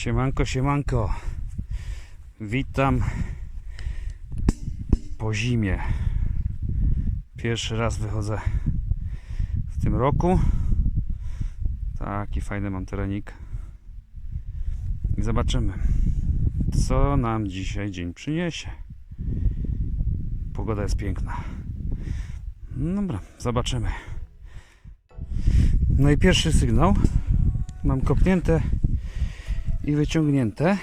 Siemanko, siemanko. Witam po zimie. Pierwszy raz wychodzę w tym roku. Taki fajny mam terenik. I zobaczymy, co nam dzisiaj dzień przyniesie. Pogoda jest piękna. Dobra, zobaczymy. No i pierwszy sygnał. Mam kopnięte i wyciągnięte.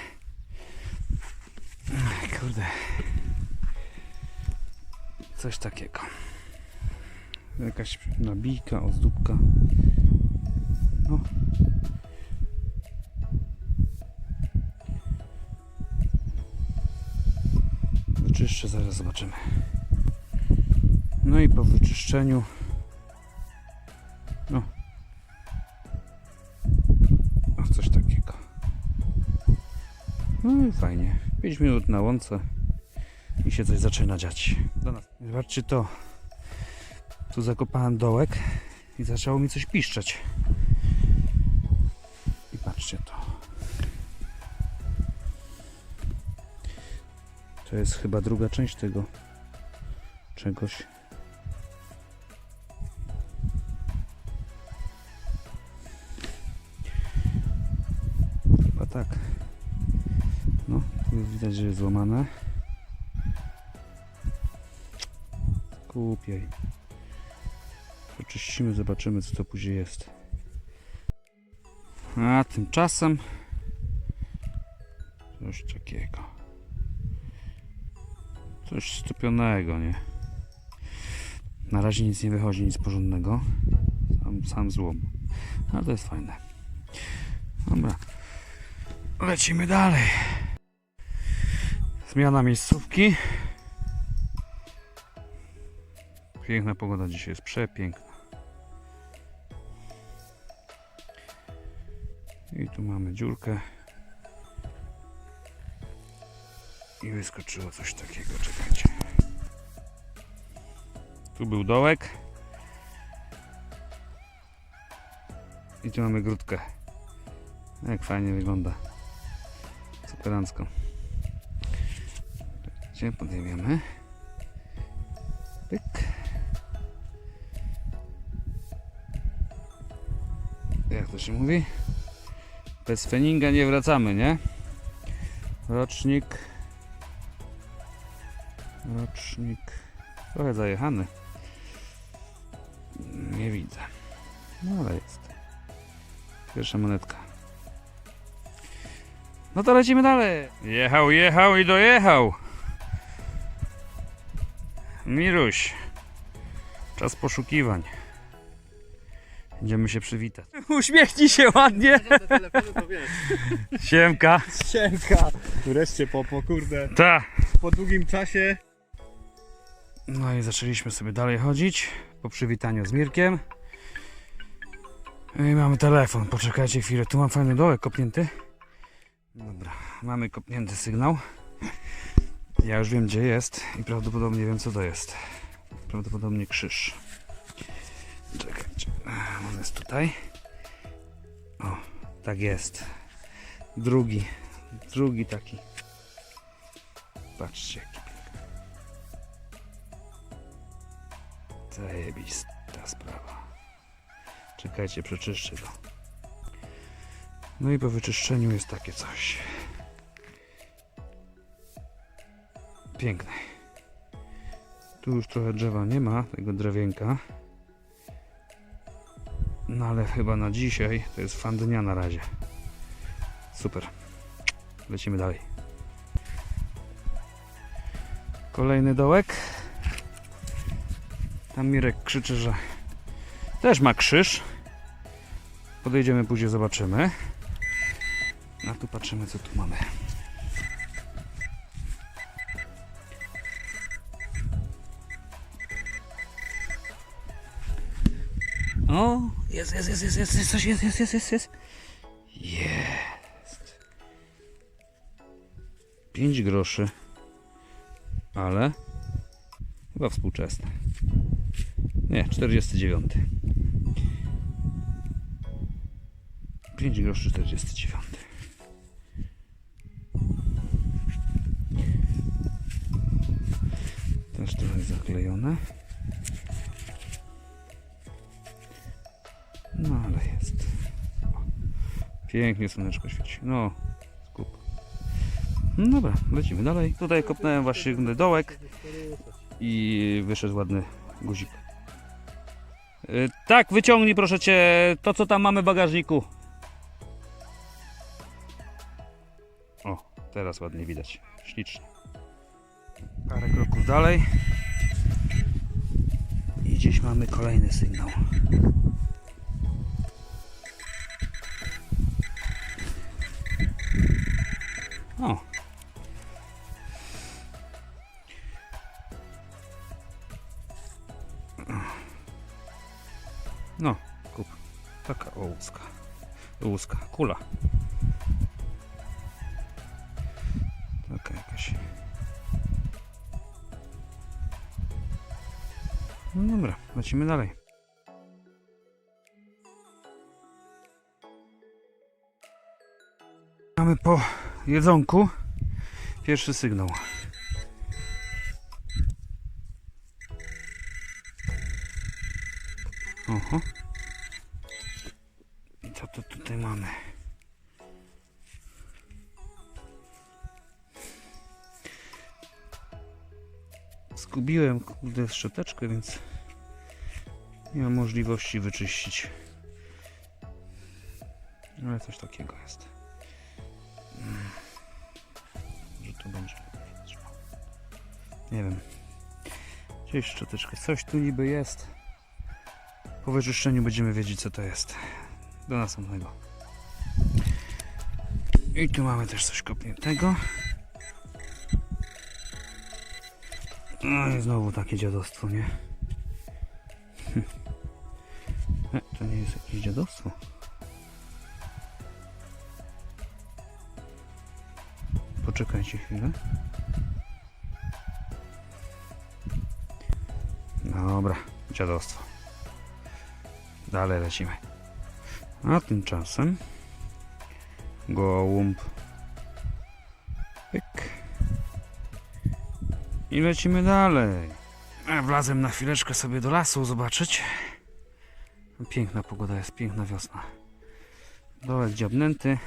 Kurde. Coś takiego. Jakaś nabijka, ozdóbka. No. Wyczyszczę, zaraz zobaczymy. No i po wyczyszczeniu No i fajnie. 5 minut na łące i się coś zaczyna dziać. Zobaczcie to. Tu zakopałem dołek i zaczęło mi coś piszczeć. I patrzcie to. To jest chyba druga część tego czegoś. Widać, że jest złamane. Kupiej. Oczyścimy, zobaczymy co to później jest. A tymczasem coś takiego. Coś stopionego, nie? Na razie nic nie wychodzi, nic porządnego. Sam, sam złom. Ale to jest fajne. Dobra. Lecimy dalej. Zmiana miejscówki. Piękna pogoda dzisiaj jest przepiękna. I tu mamy dziurkę. I wyskoczyło coś takiego, czekajcie. Tu był dołek. I tu mamy grudkę. Jak fajnie wygląda. Superancko. Gdzie podejmiemy? Pyk. Jak to się mówi? Bez feninga nie wracamy, nie? Rocznik. Rocznik. Trochę zajechany. Nie widzę. No ale jest. Pierwsza monetka. No to lecimy dalej. Jechał, jechał i dojechał. Miruś. Czas poszukiwań. Będziemy się przywitać. Uśmiechnij się ładnie. Siemka. Siemka! Wreszcie po, po kurde, Ta. po długim czasie. No i zaczęliśmy sobie dalej chodzić. Po przywitaniu z Mirkiem. I mamy telefon. Poczekajcie chwilę. Tu mam fajny dołek kopnięty. Dobra, mamy kopnięty sygnał. Ja już wiem gdzie jest i prawdopodobnie wiem co to jest. Prawdopodobnie krzyż. Czekajcie. On jest tutaj. O, tak jest. Drugi. Drugi taki. Patrzcie jaki piękny. Zajebista sprawa. Czekajcie, przeczyszczę go. No i po wyczyszczeniu jest takie coś. Piękne. Tu już trochę drzewa nie ma, tego drewienka. No ale chyba na dzisiaj to jest fan dnia na razie. Super. Lecimy dalej. Kolejny dołek. Tam Mirek krzyczy, że też ma krzyż. Podejdziemy później, zobaczymy. A tu patrzymy, co tu mamy. No, jest, jest, jest, jest, jest, jest, coś jest, jest, jest, jest, jest. Jest. groszy. Ale chyba współczesne. Nie, 49. 5 groszy 49. Też trochę zaklejone. Pięknie słoneczko świeci. No, skup. No dobra, lecimy dalej. Tutaj kopnąłem właśnie dołek i wyszedł ładny guzik. Y, Tak, wyciągnij proszę cię to, co tam mamy w bagażniku. O, teraz ładnie widać. Ślicznie. Parę kroków dalej. I gdzieś mamy kolejny sygnał. No, kup. Taka o łuska. Łuska, kula. Taka jakaś. No dobra, lecimy dalej. Mamy po jedzonku pierwszy sygnał. Oho. I co to tutaj mamy? Zgubiłem kurde szczoteczkę, więc nie mam możliwości wyczyścić. Ale coś takiego jest. Mm. Może to będzie. Nie wiem. Gdzieś szczoteczkę. Coś tu niby jest. Po wyczyszczeniu będziemy wiedzieć co to jest. Do następnego. I tu mamy też coś kopniętego. No i znowu takie dziadostwo, nie? E, to nie jest jakieś dziadostwo. Poczekajcie chwilę. Dobra, dziadostwo. Dalej lecimy. A tymczasem gołąb. Pyk. I lecimy dalej. Wlazłem na chwileczkę sobie do lasu zobaczyć. Piękna pogoda jest, piękna wiosna. Dołek dziabnęty.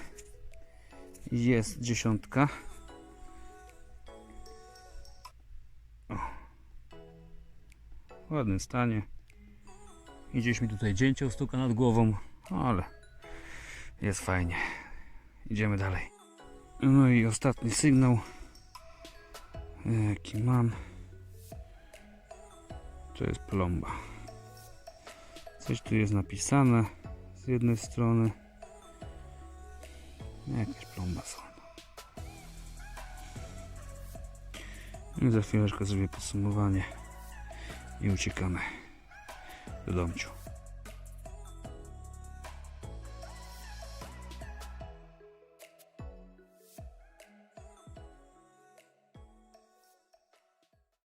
Jest dziesiątka. O. W ładnym stanie. I mi tutaj dzięcioł stuka nad głową, ale jest fajnie. Idziemy dalej. No i ostatni sygnał, jaki mam, to jest plomba. Coś tu jest napisane z jednej strony. Jakaś plomba są. I za chwileczkę zrobię podsumowanie i uciekamy do domciu.